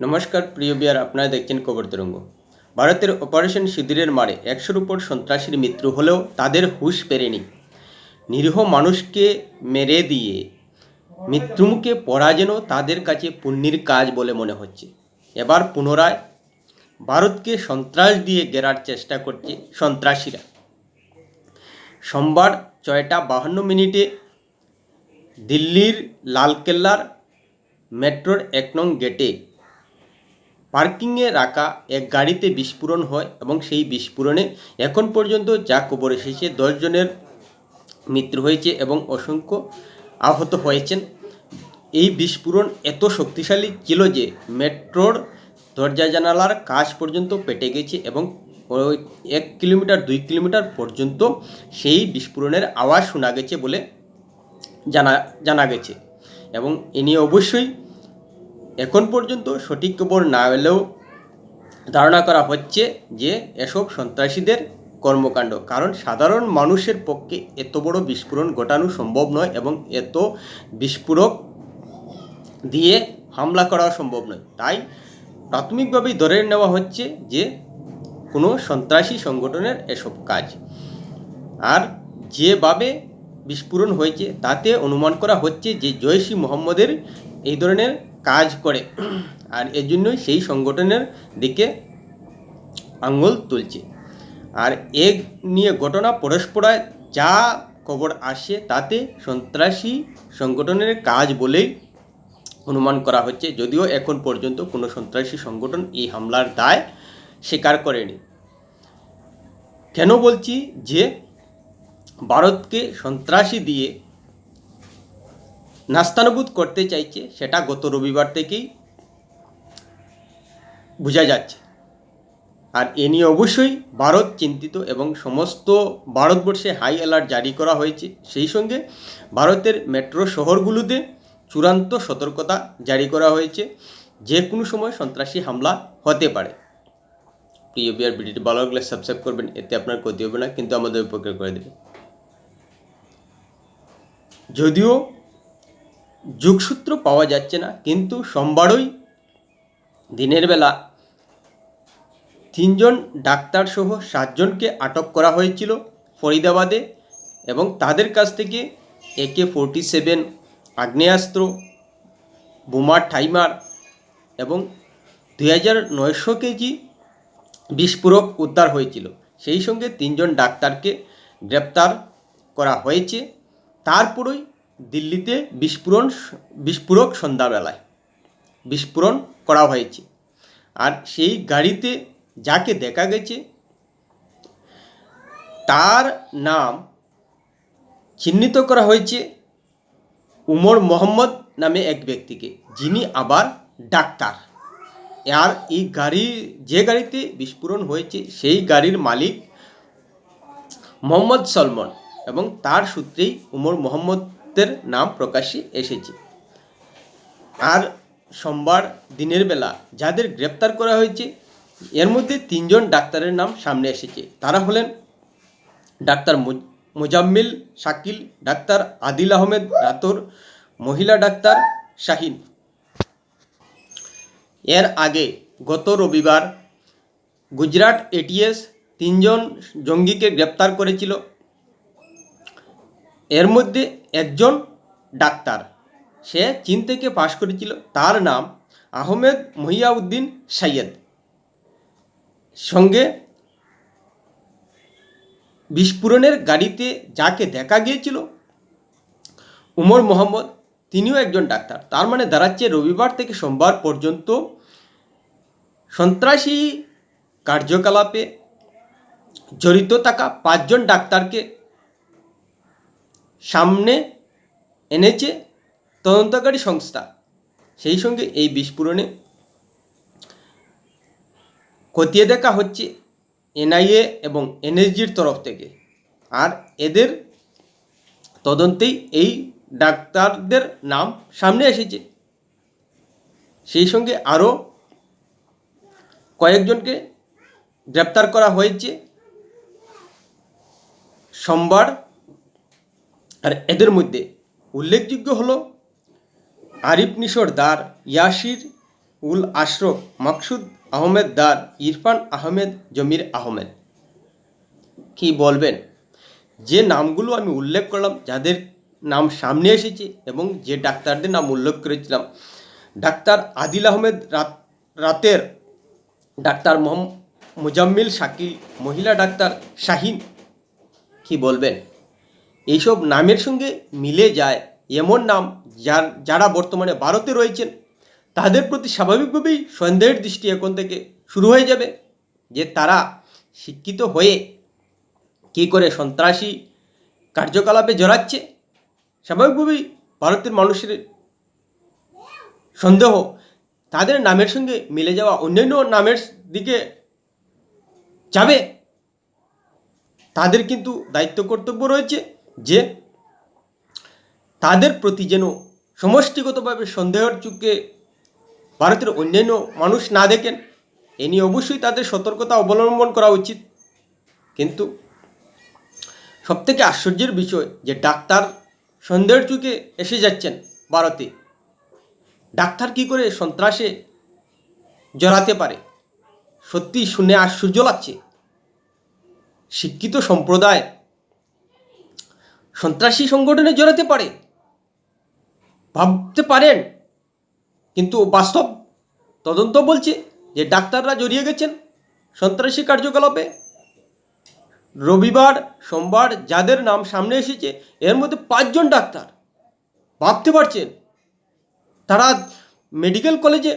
নমস্কার, প্রিয় বিয়ার, আপনারা দেখছেন খবর তরঙ্গ। ভারতের অপারেশন সিঁদুরের মারে একশোর উপর সন্ত্রাসীর মৃত্যু হলেও তাদের হুঁশ পেরেনি নিরীহ মানুষকে মেরে দিয়ে মৃত্যুমুখে পড়া যেন তাদের কাছে পুণ্যের কাজ বলে মনে হচ্ছে। এবার পুনরায় ভারতকে সন্ত্রাস দিয়ে গেরার চেষ্টা করছে সন্ত্রাসীরা। সোমবার ছয়টা বাহান্ন মিনিটে দিল্লির লালকেল্লার মেট্রোর এক নং গেটে পার্কিংয়ে রাখা এক গাড়িতে বিস্ফোরণ হয় এবং সেই বিস্ফোরণে এখন পর্যন্ত যা খবর এসেছে দশজনের মৃত্যু হয়েছে এবং অসংখ্য আহত হয়েছেন। এই বিস্ফোরণ এত শক্তিশালী ছিল যে মেট্রোর দরজা জানালার কাজ পর্যন্ত পেটে গেছে এবং এক কিলোমিটার, দুই কিলোমিটার পর্যন্ত সেই বিস্ফোরণের আওয়াজ শোনা গেছে বলে জানা জানা গেছে। এবং এ নিয়ে অবশ্যই এখন পর্যন্ত সঠিক খবর না এলেও ধারণা করা হচ্ছে যে এসব সন্ত্রাসীদের কর্মকাণ্ড, কারণ সাধারণ মানুষের পক্ষে এত বড় বিস্ফোরণ ঘটানো সম্ভব নয় এবং এত বিস্ফোরক দিয়ে হামলা করা সম্ভব নয়। তাই প্রাথমিকভাবেই ধরে নেওয়া হচ্ছে যে কোনো সন্ত্রাসী সংগঠনের এসব কাজ। আর যেভাবে বিস্ফোরণ হয়েছে, তাতে অনুমান করা হচ্ছে যে জয়সী মোহাম্মদের এই ধরনের কাজ করে। আর এর জন্যই সেই সংগঠনের দিকে আঙুল তুলছে। আর এ নিয়ে ঘটনা পরস্পরায় যা খবর আসে তাতে সন্ত্রাসী সংগঠনের কাজ বলেই অনুমান করা হচ্ছে। যদিও এখন পর্যন্ত কোনো সন্ত্রাসী সংগঠন এই হামলার দায় স্বীকার করেনি। কেন বলছি যে, ভারতকে সন্ত্রাসী দিয়ে নাস্তানুভূত করতে চাইছে, সেটা গত রবিবার থেকেই বোঝা যাচ্ছে। আর এ নিয়ে অবশ্যই ভারত চিন্তিত এবং সমস্ত ভারতবর্ষে হাই অ্যালার্ট জারি করা হয়েছে। সেই সঙ্গে ভারতের মেট্রো শহরগুলোতে চূড়ান্ত সতর্কতা জারি করা হয়েছে। যে কোনো সময় সন্ত্রাসী হামলা হতে পারে। প্রিয় বিয়ার ভিডিওটি ভালো লাগলে সাবস্ক্রাইব করবেন, এতে আপনার ক্ষতি হবে না, কিন্তু আমাদের উপকার করে দেবে। যদিও যোগসূত্র পাওয়া যাচ্ছে না, কিন্তু সোমবারই দিনের বেলা তিনজন ডাক্তার সহ সাতজনকে আটক করা হয়েছিল ফরিদাবাদে এবং তাদের কাছ থেকে একে ফোরটি সেভেন আগ্নেয়াস্ত্র, বোমার ঠাইমার এবং দুই হাজার নয়শো কেজি বিস্ফোরক উদ্ধার হয়েছিল। সেই সঙ্গে তিনজন ডাক্তারকে গ্রেপ্তার করা হয়েছে। তারপরই দিল্লিতে বিস্ফোরণ, বিস্ফোরক সন্ধ্যাবেলায় বিস্ফোরণ করা হয়েছে। আর সেই গাড়িতে যাকে দেখা গেছে, তার নাম চিহ্নিত করা হয়েছে উমর মোহাম্মদ নামে এক ব্যক্তিকে, যিনি আবার ডাক্তার। আর এই গাড়ি, যে গাড়িতে বিস্ফোরণ হয়েছে, সেই গাড়ির মালিক মোহাম্মদ সলমন এবং তার সূত্রেই উমর মোহাম্মদের নাম প্রকাশ্যে এসেছে। আর সোমবার দিনের বেলা যাদের গ্রেপ্তার করা হয়েছে, এর মধ্যে তিনজন ডাক্তারের নাম সামনে এসেছে। তারা হলেন ডাক্তার মোজাম্মিল শাকিল, ডাক্তার আদিল আহমেদ রাতর মহিলা ডাক্তার শাহিন। এর আগে গত রবিবার গুজরাট এটিএস তিনজন জঙ্গিকে গ্রেপ্তার করেছিল। এর মধ্যে একজন ডাক্তার। সে চীন থেকে পাশ করেছিল। তার নাম আহমেদ মহিয়াউদ্দিন সৈয়দ সঙ্গে বিস্ফোরণের গাড়িতে যাকে দেখা গিয়েছিল, উমর মোহাম্মদ, তিনিও একজন ডাক্তার। তার মানে দাঁড়াচ্ছে রবিবার থেকে সোমবার পর্যন্ত সন্ত্রাসী কার্যকলাপে জড়িত থাকা পাঁচজন ডাক্তারকে সামনে এনেছে তদন্তকারী সংস্থা। সেই সঙ্গে এই বিস্ফোরণে খতিয়ে দেখা হচ্ছে এনআইএ এবং এনএসজির তরফ থেকে। আর এদের তদন্তেই এই ডাক্তারদের নাম সামনে এসেছে। সেই সঙ্গে আরও কয়েকজনকে গ্রেপ্তার করা হয়েছে। সোমবার আর এদের মধ্যে উল্লেখযোগ্য হল আরিফ নিশোর দার, ইয়াসির উল আশরফ, মাকসুদ আহমেদ দার, ইরফান আহমেদ, জমির আহমেদ। কি বলবেন? যে নামগুলো আমি উল্লেখ করলাম, যাদের নাম সামনে এসেছে এবং যে ডাক্তারদের নাম উল্লেখ করেছিলাম, ডাক্তার আদিল আহমেদ রাত, রাতের ডাক্তার মোহাম, মুজাম্মিল শাকিল, মহিলা ডাক্তার শাহিন, কি বলবেন? এইসব নামের সঙ্গে মিলে যায় এমন নাম যার, যারা বর্তমানে ভারতে রয়েছেন, তাদের প্রতি স্বাভাবিকভাবেই সন্দেহের দৃষ্টি এখন থেকে শুরু হয়ে যাবে যে তারা শিক্ষিত হয়ে কী করে সন্ত্রাসী কার্যকলাপে জড়াচ্ছে। স্বাভাবিকভাবেই ভারতের মানুষের সন্দেহ তাদের নামের সঙ্গে মিলে যাওয়া অন্যান্য নামের দিকে যাবে। তাদের কিন্তু দায়িত্ব কর্তব্য রয়েছে। যে তাদের প্রতি যেন সমষ্টিগতভাবে সন্দেহের চুকে ভারতের অন্যান্য মানুষ না দেখেন, এ নিয়ে অবশ্যই তাদের সতর্কতা অবলম্বন করা উচিত। কিন্তু সবথেকে আশ্চর্যের বিষয় যে ডাক্তার সন্দেহের চুকে এসে যাচ্ছেন ভারতে। ডাক্তার কি করে সন্ত্রাসে জড়াতে পারে? সত্যি শুনে আশ্চর্য লাগছে। শিক্ষিত সম্প্রদায় সন্ত্রাসী সংগঠনে জড়াতে পারে। ভাবতে পারেন, কিন্তু বাস্তব তদন্ত বলছে যে ডাক্তাররা জড়িয়ে গেছেন সন্ত্রাসী কার্যকলাপে। রবিবার, সোমবার যাদের নাম সামনে এসেছে, এর মধ্যে পাঁচজন ডাক্তার। ভাবতে পারছেন, তারা মেডিকেল কলেজে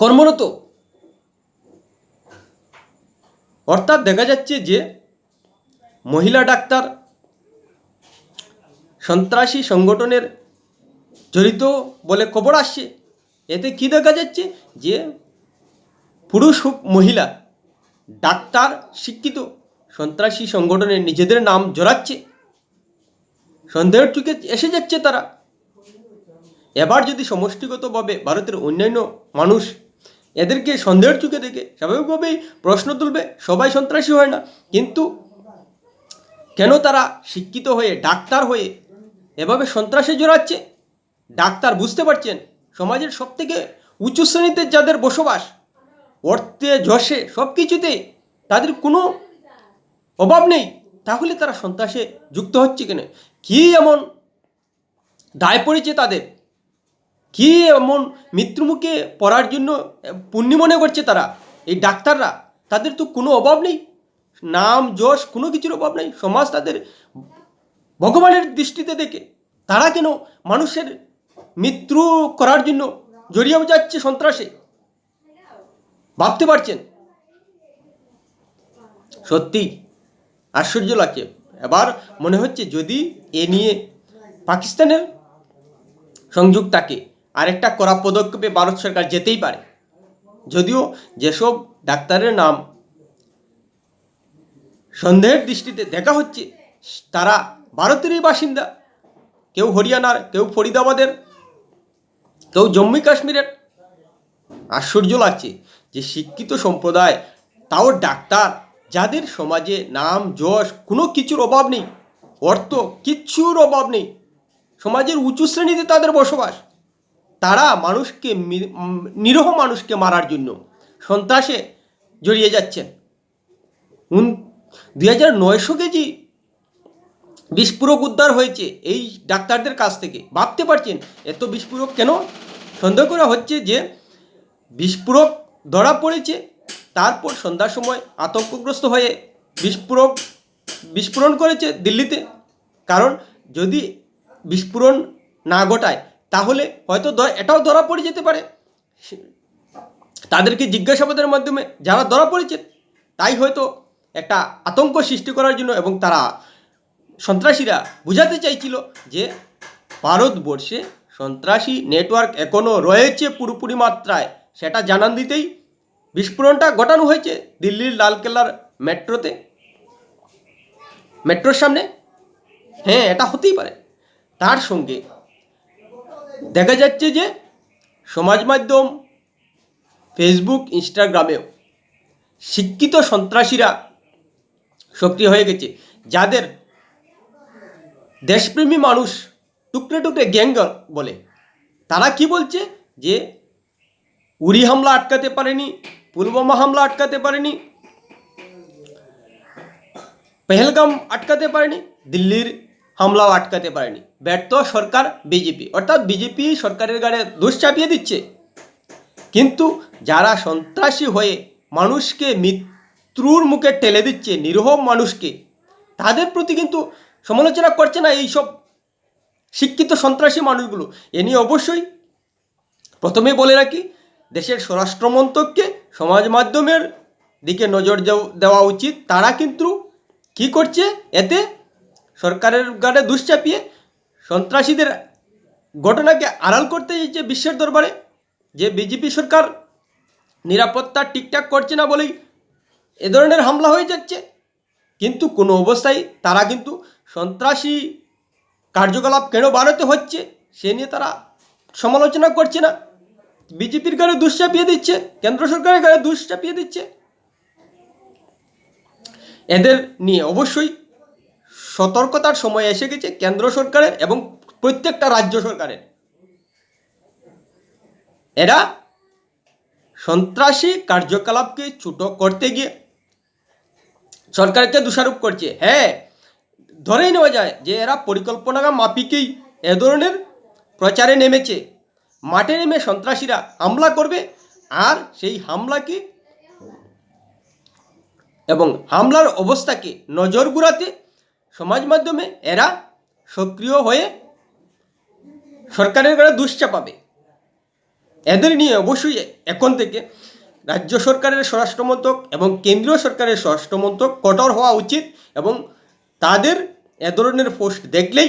কর্মরত। অর্থাৎ দেখা যাচ্ছে যে মহিলা ডাক্তার সন্ত্রাসী সংগঠনের জড়িত বলে খবর আসছে। এতে কি দেখা যাচ্ছে? যে পুরুষ হোক মহিলা, ডাক্তার, শিক্ষিত সন্ত্রাসী সংগঠনের নিজেদের নাম জড়াচ্ছে সন্দেহের চুকে এসে যাচ্ছে তারা। এবার যদি সমষ্টিগতভাবে ভারতের অন্যান্য মানুষ এদেরকে সন্দেহের চোখে দেখে স্বাভাবিকভাবেই প্রশ্ন তুলবে, সবাই সন্ত্রাসী হয় না। কিন্তু কেন তারা শিক্ষিত হয়ে, ডাক্তার হয়ে এভাবে সন্ত্রাসে জড়াচ্ছে ডাক্তার বুঝতে পারছেন সমাজের সবথেকে উঁচু শ্রেণীতে যাদের বসবাস, অর্থে, যশে সব কিছুতে তাদের কোনো অভাব নেই, তাহলে তারা সন্ত্রাসে যুক্ত হচ্ছে কেন? কী এমন দায় পড়েছে তাদের? কি এমন মৃত্যুমুখে পড়ার জন্য পুণ্য মনে করছে তারা? এই ডাক্তাররা, তাদের তো কোনো অভাব নেই, নাম, যশ কোনো কিছুর অভাব নেই, সমাজ তাদের ভগবানের দৃষ্টিতে দেখে তারা কেন মানুষের মৃত্যু করার জন্য জড়িয়ে যাচ্ছে সন্ত্রাসে? ভাবতে পারছেন? সত্যি, আশ্চর্য লাগছে। এবার মনে হচ্ছে যদি এ নিয়ে পাকিস্তানের সংযোগ থাকে, আরেকটা কড়া পদক্ষেপে ভারত সরকার যেতেই পারে। যদিও যেসব ডাক্তারের নাম সন্দেহের দৃষ্টিতে দেখা হচ্ছে, তারা ভারতেরই বাসিন্দা। কেউ হরিয়ানার, কেউ ফরিদাবাদের, কেউ জম্মু কাশ্মীরের। আশ্চর্য লাগছে যে শিক্ষিত সম্প্রদায়, তাও ডাক্তার, যাদের সমাজে নাম, যশ, কোনো কিছুর অভাব নেই, অর্থ কিচ্ছুর অভাব নেই। সমাজের উঁচু শ্রেণীতে তাদের বসবাস। তারা মানুষকে নিরহ মানুষকে মারার জন্য সন্ত্রাসে জড়িয়ে যাচ্ছেন। দুই হাজার নয়শো কেজি বিস্ফোরক উদ্ধার হয়েছে এই ডাক্তারদের কাছ থেকে। ভাবতে পারছেন, এত বিস্ফোরক কেন? সন্দেহ করা হচ্ছে যে বিস্ফোরক ধরা পড়েছে, তারপর সন্ধ্যার সময় আতঙ্কগ্রস্ত হয়ে বিস্ফোরক, বিস্ফোরণ করেছে দিল্লিতে। কারণ যদি বিস্ফোরণ না ঘটায়, তাহলে হয়তো এটাও ধরা পড়ে যেতে পারে। তাদেরকে জিজ্ঞাসাবাদের মাধ্যমে যারা ধরা পড়েছে, তাই হয়তো একটা আতঙ্ক সৃষ্টি করার জন্য এবং তারা সন্ত্রাসীরা বুঝাতে চাইছিল যে ভারতবর্ষে সন্ত্রাসী নেটওয়ার্ক এখনও রয়েছে পুরোপুরি মাত্রায়। সেটা জানান দিতেই বিস্ফোরণটা ঘটানো হয়েছে দিল্লির লালকেল্লার মেট্রোতে। মেট্রোর সামনে? হ্যাঁ এটা হতেই পারে। তার সঙ্গে দেখা যাচ্ছে যে সমাজ মাধ্যম ফেসবুক ইনস্টাগ্রামেও শিক্ষিত সন্ত্রাসীরা সক্রিয় হয়ে গেছে। যাদের দেশপ্রেমী মানুষ, টুকরে টুকরে গ্যাঙ্গার বলে। তারা কি বলছে? যে উড়ি হামলা আটকাতে পারেনি, পুলওয়ামা হামলা আটকাতে পারেনি, পেহেলগাম আটকাতে পারেনি, দিল্লির হামলাও আটকাতে পারেনি। ব্যর্থ সরকার বিজেপি অর্থাৎ বিজেপি সরকারের গাড়ে দোষ চাপিয়ে দিচ্ছে। কিন্তু যারা সন্ত্রাসী হয়ে মানুষকে মৃত্যুর মুখে ঠেলে দিচ্ছে, নিরীহ মানুষকে, তাদের প্রতি কিন্তু সমালোচনা করছে না এইসব শিক্ষিত সন্ত্রাসী মানুষগুলো। এ নিয়ে অবশ্যই প্রথমে বলে রাখি, দেশের স্বরাষ্ট্রমন্ত্রককে সমাজ মাধ্যমের দিকে নজর দেও- দেওয়া উচিত। তারা কিন্তু কি করছে? এতে সরকারের গাড়ে দুশ্চাপিয়ে সন্ত্রাসীদের ঘটনাকে আড়াল করতে চাইছে বিশ্বের দরবারে। যে বিজেপি সরকার নিরাপত্তা ঠিকঠাক করছে না বলেই এ ধরনের হামলা হয়ে যাচ্ছে। কিন্তু কোনো অবস্থায় তারা কিন্তু সন্ত্রাসী কার্যকলাপ কেন বাড়াতে হচ্ছে, সে নিয়ে তারা সমালোচনা করছে না। বিজেপির গাড়ি দুশ্চাপিয়ে দিচ্ছে, কেন্দ্র সরকারের গাড়ি দুশ্চাপিয়ে দিচ্ছে। এদের নিয়ে অবশ্যই সতর্কতার সময় এসে গেছে কেন্দ্র সরকারের এবং প্রত্যেকটা রাজ্য সরকারের। এরা সন্ত্রাসী কার্যকলাপকে ছোট করতে গিয়ে সরকারকে দোষারোপ করছে। হ্যাঁ ধরেই নেওয়া যায় যে এরা পরিকল্পনা মাফিকেই এ ধরনের প্রচারে নেমেছে। মাঠে নেমে সন্ত্রাসীরা হামলা করবে আর সেই হামলাকে এবং হামলার অবস্থাকে নজর ঘুরাতে সমাজ মাধ্যমে এরা সক্রিয় হয়ে সরকারের গায়ে দুশ্চাপাবে এদের নিয়ে অবশ্যই এখন থেকে রাজ্য সরকারের স্বরাষ্ট্রমন্ত্রক এবং কেন্দ্রীয় সরকারের স্বরাষ্ট্রমন্ত্রক কঠোর হওয়া উচিত এবং তাদের এ ধরনের পোস্ট দেখলেই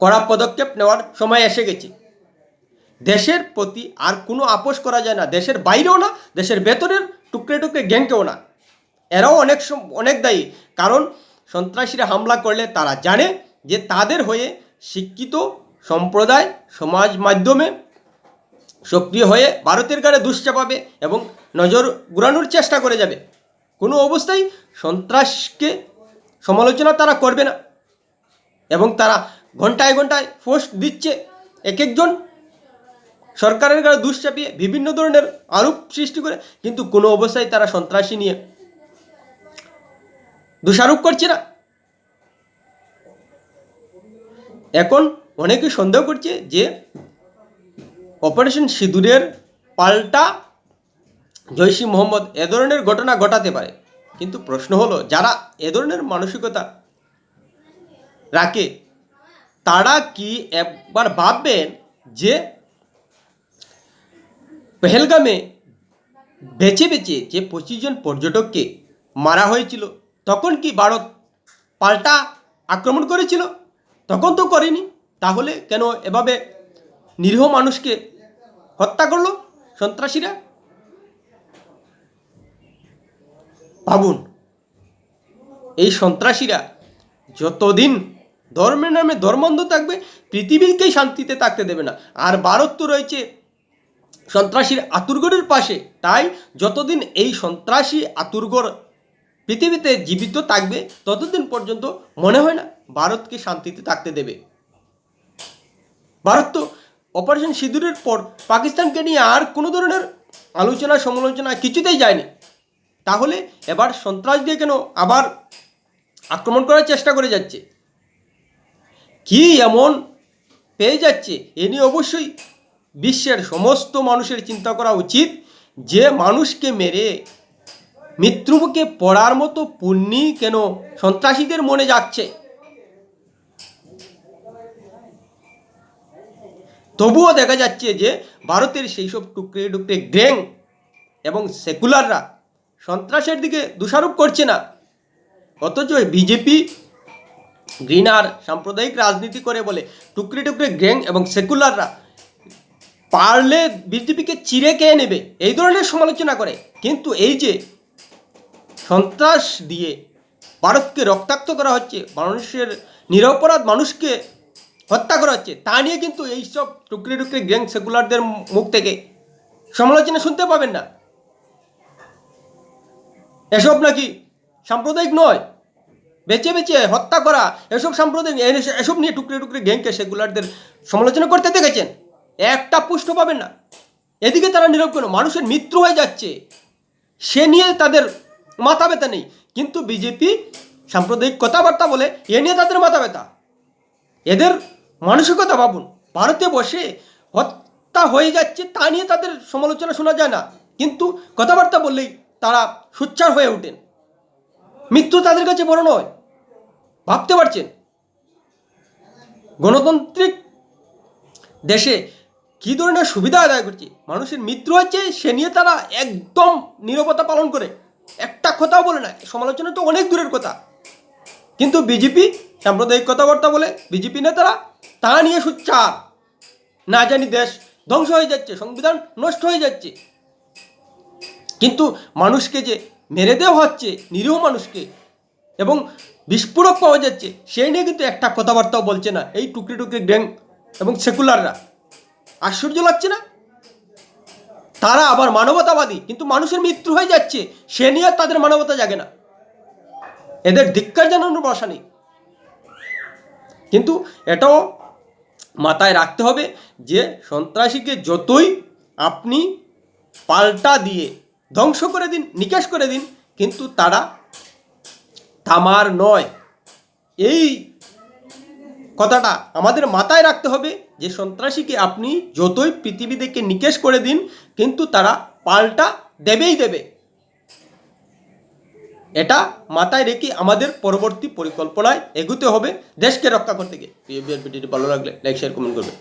কড়া পদক্ষেপ নেওয়ার সময় এসে গেছে। দেশের প্রতি আর কোনো আপোষ করা যায় না। দেশের বাইরেও না, দেশের ভেতরের টুকরে টুকরে গ্যাংকেও না। এরাও অনেক অনেক দায়ী। কারণ সন্ত্রাসীরা হামলা করলে তারা জানে যে তাদের হয়ে শিক্ষিত সম্প্রদায়, সমাজ মাধ্যমে সক্রিয় হয়ে ভারতের গাড়ে দুশ্চাপাবে এবং নজর ঘুরানোর চেষ্টা করে যাবে। কোনো অবস্থায় সন্ত্রাসকে সমালোচনা তারা করবে না। এবং তারা ঘন্টায় ঘন্টায় পোস্ট দিচ্ছে এক একজন সরকারের গায়ে দুশ্চাপিয়ে বিভিন্ন ধরনের আরোপ সৃষ্টি করে, কিন্তু কোনো অবস্থায় তারা সন্ত্রাসী নিয়ে দোষারোপ করছে না। এখন অনেকে সন্দেহ করছে যে অপারেশন সিঁদুরের পাল্টা জৈশি মোহাম্মদ এ ধরনের ঘটনা ঘটাতে পারে। কিন্তু প্রশ্ন হলো, যারা এ ধরনের মানসিকতা রাখে, তারা কি একবার ভাববেন যে পেহেলগামে বেছে বেছে যে পঁচিশ জন পর্যটককে মারা হয়েছিল, তখন কি ভারত পাল্টা আক্রমণ করেছিল? তখন তো করেনি। তাহলে কেন এভাবে নিরীহ মানুষকে হত্যা করল সন্ত্রাসীরা? ভাবুন, এই সন্ত্রাসীরা যতদিন ধর্মের নামে ধর্মান্ধ থাকবে, পৃথিবীকেই শান্তিতে থাকতে দেবে না। আর ভারত তো রয়েছে সন্ত্রাসীর আতুরগড়ের পাশে। তাই যতদিন এই সন্ত্রাসী আতুরগড় পৃথিবীতে জীবিত থাকবে, ততদিন পর্যন্ত মনে হয় না ভারতকে শান্তিতে থাকতে দেবে। ভারত তো অপারেশন সিঁদুরের পর পাকিস্তানকে নিয়ে আর কোনো ধরনের আলোচনা সমালোচনা কিছুতেই যায়নি। তাহলে এবার সন্ত্রাস দিয়ে কেন আবার আক্রমণ করার চেষ্টা করে যাচ্ছে? কি এমন পেয়ে যাচ্ছে? এ নিয়ে অবশ্যই বিশ্বের সমস্ত মানুষের চিন্তা করা উচিত যে মানুষকে মেরে মৃত্যুমুখে পড়ার মতো পুণ্যি কেন সন্ত্রাসীদের মনে যাচ্ছে? তবুও দেখা যাচ্ছে যে ভারতের সেই সব টুকরে টুকরে গ্যাং এবং সেকুলাররা সন্ত্রাসের দিকে দোষারোপ করছে না। অথচ বিজেপি গ্রিনার সাম্প্রদায়িক রাজনীতি করে বলে, টুকরে টুকরে গ্যাং এবং সেকুলাররা পারলে বিজেপিকে চিরে খেয়ে নেবে? এই ধরনের সমালোচনা করে। কিন্তু এই যে সন্ত্রাস দিয়ে ভারতকে রক্তাক্ত করা হচ্ছে, মানুষের নিরপরাধ মানুষকে হত্যা করা হচ্ছে, তা নিয়ে কিন্তু এইসব টুকরে টুকরে গ্যাং, সেকুলারদের মুখ থেকে সমালোচনা শুনতে পাবেন না। এসব নাকি সাম্প্রদায়িক নয়? বেঁচে বেছে হত্যা করা, এসব সাম্প্রদায়িক এসব নিয়ে টুকরে টুকরে গ্যাংকে সেকুলারদের সমালোচনা করতে দেখেছেন? একটা পুষ্ট পাবেন না। এদিকে তারা নীরব কেন? মানুষের মৃত্যু হয়ে যাচ্ছে। সে নিয়ে তাদের মাথা ব্যথা নেই। কিন্তু বিজেপি সাম্প্রদায়িক কথাবার্তা বলে, এ নিয়ে তাদের মাথা ব্যথা। এদের মানসিকতা ভাবুন। ভারতে বসে হত্যা হয়ে যাচ্ছে তা নিয়ে তাদের সমালোচনা শোনা যায় না। কিন্তু কথাবার্তা বললেই তারা সোচ্চার হয়ে ওঠেন। মৃত্যু তাদের কাছে বড় নয়, ভাবতে পারছেন? গণতান্ত্রিক দেশে কী ধরনের সুবিধা আদায় করছে? মানুষের মৃত্যু হচ্ছে, সে নিয়ে তারা একদম নীরবতা পালন করে। একটা কথাও বলে না, সমালোচনা তো অনেক দূরের কথা। কিন্তু বিজেপি সাম্প্রদায়িক কথাবার্তা বলে, বিজেপি নেতারা তা নিয়ে সোচ্চার না জানি দেশ ধ্বংস হয়ে যাচ্ছে, সংবিধান নষ্ট হয়ে যাচ্ছে। মানুষকে যে মেরে দেওয়া হচ্ছে, নিরীহ মানুষকে এবং বিস্ফোরক পাওয়া যাচ্ছে, সেই নিয়ে কিন্তু একটা কথাবার্তাও বলছে না এই টুকরি টুকরি গ্যাং এবং সেকুলাররা। আশ্চর্য লাগছে না? তারা আবার মানবতাবাদী, কিন্তু মানুষের মৃত্যু হয়ে যাচ্ছে, সে নিয়ে তাদের মানবতা জাগে না। এদের ধিক্কার জানানোর ভাষা নেই। কিন্তু এটাও মাথায় রাখতে হবে যে সন্ত্রাসীকে যতই আপনি পাল্টা দিয়ে ধ্বংস করে দিন, নিকাশ করে দিন, কিন্তু তারা থামার নয়। এই কথাটা আমাদের মাথায় রাখতে হবে যে সন্ত্রাসীকে আপনি যতই পৃথিবী থেকে নিকেশ করে দিন, কিন্তু তারা পাল্টা দেবেই দেবে। এটা মাথায় রেখে আমাদের পরবর্তী পরিকল্পনায় এগুতে হবে। দেশকে রক্ষা করতে গিয়ে। ভালো লাগলে লাইক শেয়ার কমেন্ট করবে